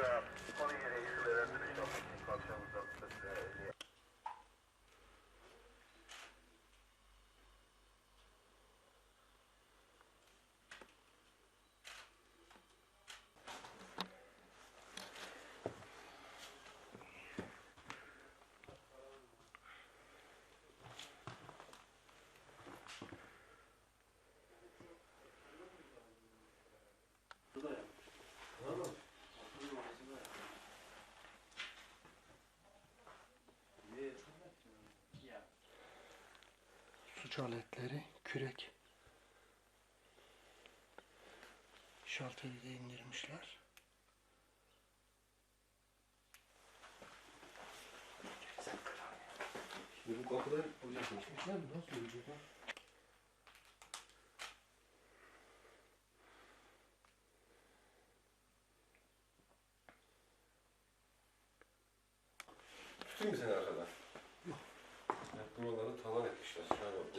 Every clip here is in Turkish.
uh, 28 for that. Suç aletleri, kürek. Şalteri de indirmişler. Bu kapıdan oraya geçmişler mi? Nasıl olacak? Tutayım mı seni arkadan? Evet, buraları talan etmişler.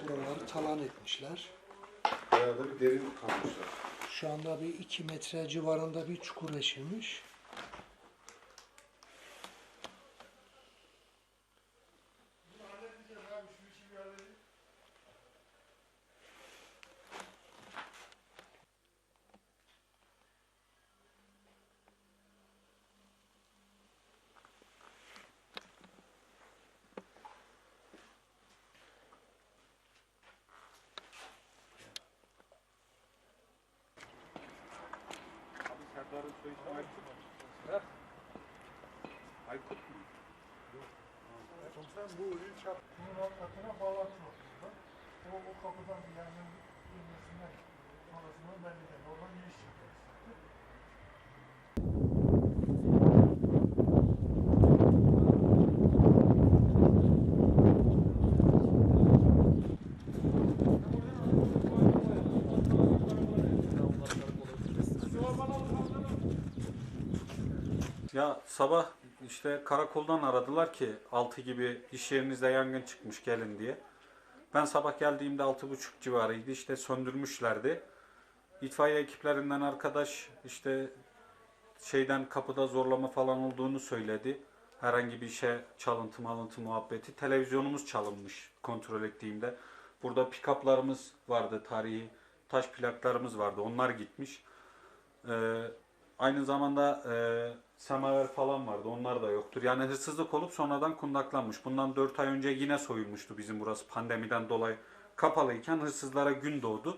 Buraları talan etmişler. Bayağı da bir derin kazmışlar. Şu anda bir 2 metre civarında bir çukur eşilmiş. Komiserim bu ilk bunun altına bağlantı var. burada. O, o kapıdan yani girmesinden sonrasından belli değil. Oradan giriş yapıyoruz. Ya sabah işte karakoldan aradılar ki 6 gibi iş yerinizde yangın çıkmış gelin diye. Ben sabah geldiğimde 6.30 civarıydı işte söndürmüşlerdi. İtfaiye ekiplerinden arkadaş işte şeyden kapıda zorlama falan olduğunu söyledi. Herhangi bir şey çalıntı malıntı muhabbeti. Televizyonumuz çalınmış kontrol ettiğimde. Burada pikaplarımız vardı tarihi. Taş plaklarımız vardı. Onlar gitmiş. Ee, aynı zamanda e, semaver falan vardı. Onlar da yoktur. Yani hırsızlık olup sonradan kundaklanmış. Bundan 4 ay önce yine soyulmuştu bizim burası pandemiden dolayı. Kapalıyken hırsızlara gün doğdu.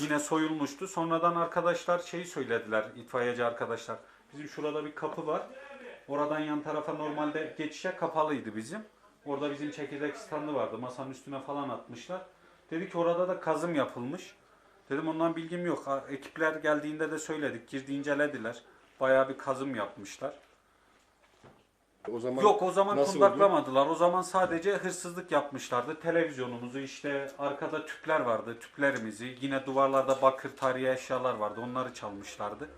Yine soyulmuştu. Sonradan arkadaşlar şeyi söylediler, itfaiyeci arkadaşlar. Bizim şurada bir kapı var. Oradan yan tarafa normalde geçişe kapalıydı bizim. Orada bizim çekirdek standı vardı. Masanın üstüne falan atmışlar. Dedi ki orada da kazım yapılmış. Dedim ondan bilgim yok. Ha, Ekipler geldiğinde de söyledik. Girdi incelediler. Bayağı bir kazım yapmışlar. O zaman Yok o zaman nasıl kundaklamadılar. O zaman sadece hırsızlık yapmışlardı. Televizyonumuzu işte arkada tüpler vardı. Tüplerimizi yine duvarlarda bakır tarihi eşyalar vardı. Onları çalmışlardı.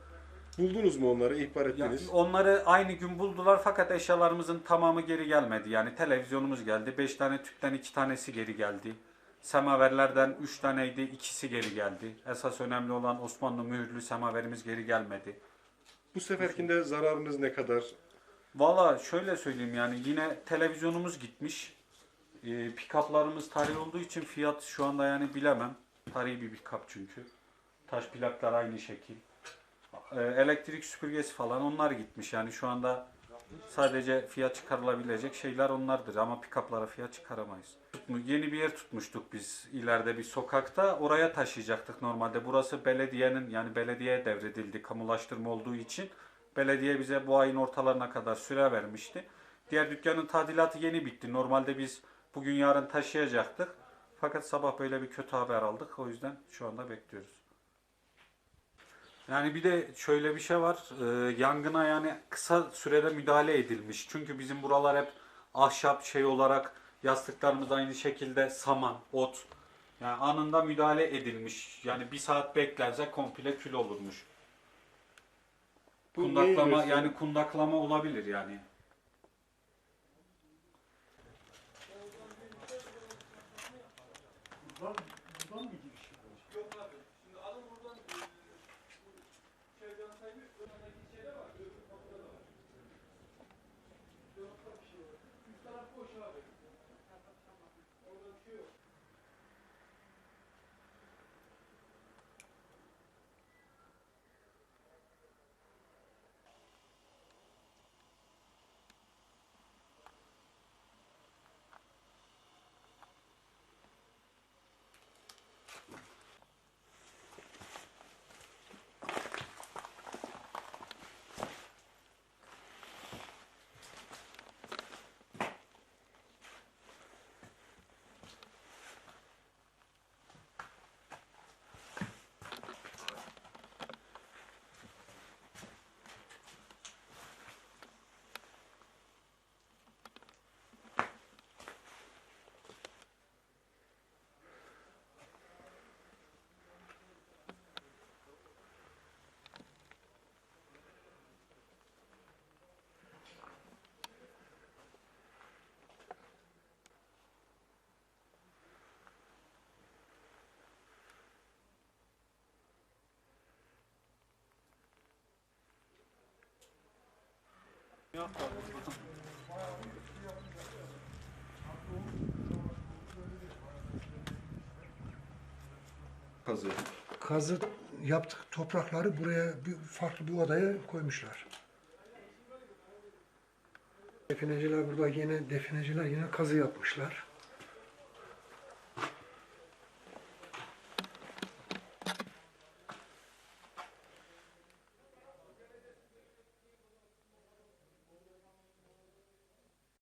Buldunuz mu onları? İhbar ettiniz. onları aynı gün buldular fakat eşyalarımızın tamamı geri gelmedi. Yani televizyonumuz geldi. 5 tane tüpten 2 tanesi geri geldi. Semaverlerden 3 taneydi. ikisi geri geldi. Esas önemli olan Osmanlı mühürlü semaverimiz geri gelmedi. Bu seferkinde zararınız ne kadar? Valla şöyle söyleyeyim yani yine televizyonumuz gitmiş. Ee, pick-up'larımız tarihi olduğu için fiyat şu anda yani bilemem. Tarihi bir pick-up çünkü. Taş plaklar aynı şekil. Ee, elektrik süpürgesi falan onlar gitmiş. Yani şu anda sadece fiyat çıkarılabilecek şeyler onlardır ama pick-up'lara fiyat çıkaramayız. Tutmu- Yeni bir yer tutmuştuk biz ileride bir sokakta. Oraya taşıyacaktık normalde. Burası belediyenin yani belediyeye devredildi kamulaştırma olduğu için. Belediye bize bu ayın ortalarına kadar süre vermişti. Diğer dükkanın tadilatı yeni bitti. Normalde biz bugün yarın taşıyacaktık. Fakat sabah böyle bir kötü haber aldık. O yüzden şu anda bekliyoruz. Yani bir de şöyle bir şey var. Ee, yangına yani kısa sürede müdahale edilmiş. Çünkü bizim buralar hep ahşap şey olarak yastıklarımız aynı şekilde saman, ot. Yani anında müdahale edilmiş. Yani bir saat beklerse komple kül olurmuş. Bu Kundaklama yani kundaklama olabilir yani. Buradan, 셔야 돼요. Kazı. Kazı yaptık toprakları buraya bir farklı bir odaya koymuşlar. Defineciler burada yine defineciler yine kazı yapmışlar.